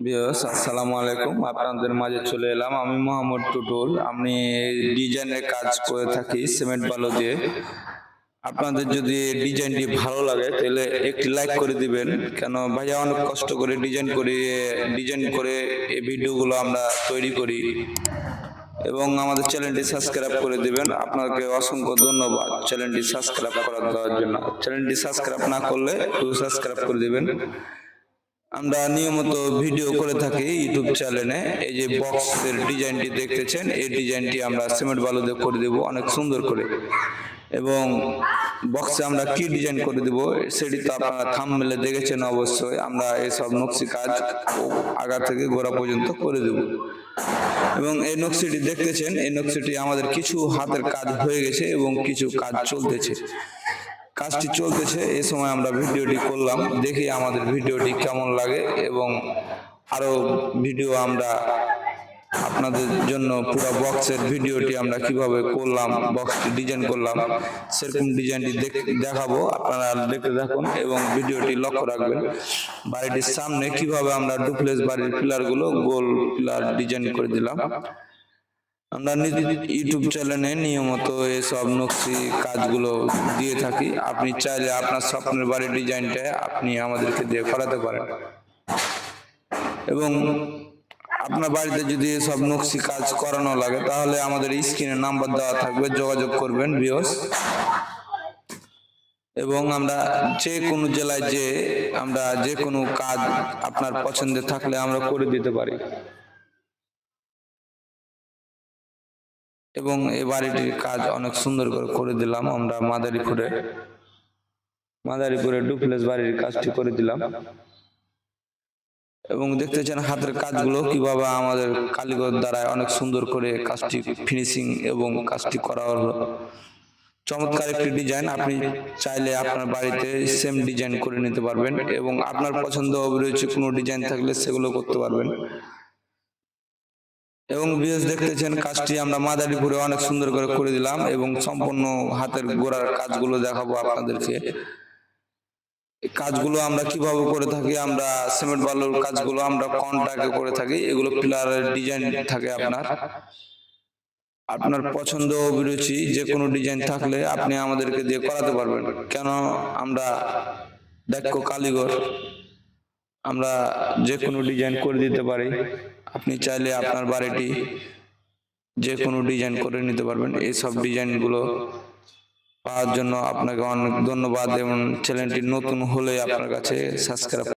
বিয়স, আসসালামু আলাইকুম। আপনাদের মাঝে চলে এলাম আমি মোহাম্মদ টুটুল। আমি ডিজাইনের কাজ করে থাকি সিমেন্ট বালু দিয়ে। আপনাদের যদি ডিজাইনটি ভালো লাগে, তাহলে একটি লাইক করে দিবেন। কেন ভাইয়া, অনেক কষ্ট করে ডিজাইন করে ডিজাইন করে এই ভিডিওগুলো আমরা তৈরি করি। এবং আমাদের চ্যানেলটি সাবস্ক্রাইব করে দিবেন। আপনাকে অসংখ্য ধন্যবাদ চ্যানেলটি সাবস্ক্রাইব করার দেওয়ার জন্য। চ্যানেলটি সাবস্ক্রাইব না করলে সাবস্ক্রাইব করে দিবেন। আমরা নিয়মিত ভিডিও করে থাকি ইউটিউব চ্যানেলে। এই যে বক্সের ডিজাইনটি দেখতেছেন, এই ডিজাইনটি আমরা সিমেন্ট বালু দিয়ে করে দেব, অনেক সুন্দর করে। এবং বক্সে আমরা কি ডিজাইন করে দেব, সেটি তো আপনারা থাম মেলে দেখেছেন অবশ্যই। আমরা এসব নকশি কাজ আগা থেকে গোড়া পর্যন্ত করে দেব। এবং এই নকশিটি দেখতেছেন, এই নকশিটি আমাদের কিছু হাতের কাজ হয়ে গেছে এবং কিছু কাজ চলতেছে। কাজটি চলতেছে, এ সময় আমরা ভিডিওটি করলাম, দেখি আমাদের ভিডিওটি কেমন লাগে এবং আরও ভিডিও আমরা আপনাদের জন্য পুরো বক্সের ভিডিওটি আমরা কীভাবে করলাম, বক্সটি ডিজাইন করলাম, সেরকম ডিজাইনটি দেখাবো, আপনারা দেখতে থাকুন এবং ভিডিওটি লক্ষ্য রাখবেন। বাড়িটির সামনে কীভাবে আমরা ডুপ্লেস বাড়ির পিলারগুলো গোল পিলার ডিজাইন করে দিলাম। আমরা ইউটিউব চ্যানেলে নিয়মিত এসব নকশি কাজগুলো দিয়ে থাকি। আপনি চাইলে আপনার স্বপ্নের বাড়ির ডিজাইনটা আপনি আমাদেরকে দিয়ে করাতে পারেন। এবং আপনার বাড়িতে যদি সব নকশি কাজ করানো লাগে তাহলে আমাদের স্ক্রিনে নাম্বার দেওয়া থাকবে যোগাযোগ করবেন বিয়স এবং আমরা যে কোনো জেলায় যে আমরা যে কোনো কাজ আপনার পছন্দের থাকলে আমরা করে দিতে পারি। এবং এই বাড়িটির কাজ অনেক সুন্দর করে করে দিলাম। আমরা মাদারীপুরে মাদারীপুরে ডুপ্লেস বাড়ির কাজটি করে দিলাম। এবং দেখতেছেন হাতের কাজগুলো কীভাবে আমাদের কারিগর দ্বারা অনেক সুন্দর করে কাজটি ফিনিশিং এবং কাজটি করা হলো। চমৎকার একটি ডিজাইন আপনি চাইলে আপনার বাড়িতে সেম ডিজাইন করে নিতে পারবেন এবং আপনার পছন্দ অভিরুচি কোনো ডিজাইন থাকলে সেগুলো করতে পারবেন। এবং বিএস দেখতেছেন কাজটি আমরা মাদারীপুরে অনেক সুন্দর করে করে দিলাম এবং সম্পূর্ণ হাতের গোড়ার কাজগুলো দেখাবো আপনাদেরকে। কাজগুলো আমরা কীভাবে করে থাকি, আমরা সিমেন্ট বালুর কাজগুলো আমরা কন্ট্রাক্টে করে থাকি, এগুলো পিলারের ডিজাইন থাকে আপনার। আপনার পছন্দ অভিরুচি যে কোনো ডিজাইন থাকলে আপনি আমাদেরকে দিয়ে করাতে পারবেন। কেন আমরা দক্ষ কারিগর, আমরা যে কোনো ডিজাইন করে দিতে পারি। আপনি চাইলে আপনার বাড়িটি যে কোনো ডিজাইন করে নিতে পারবেন। এইসব ডিজাইনগুলো পাওয়ার জন্য আপনাকে অনেক ধন্যবাদ এবং চ্যানেলটি নতুন হলে আপনার কাছে সাবস্ক্রাইব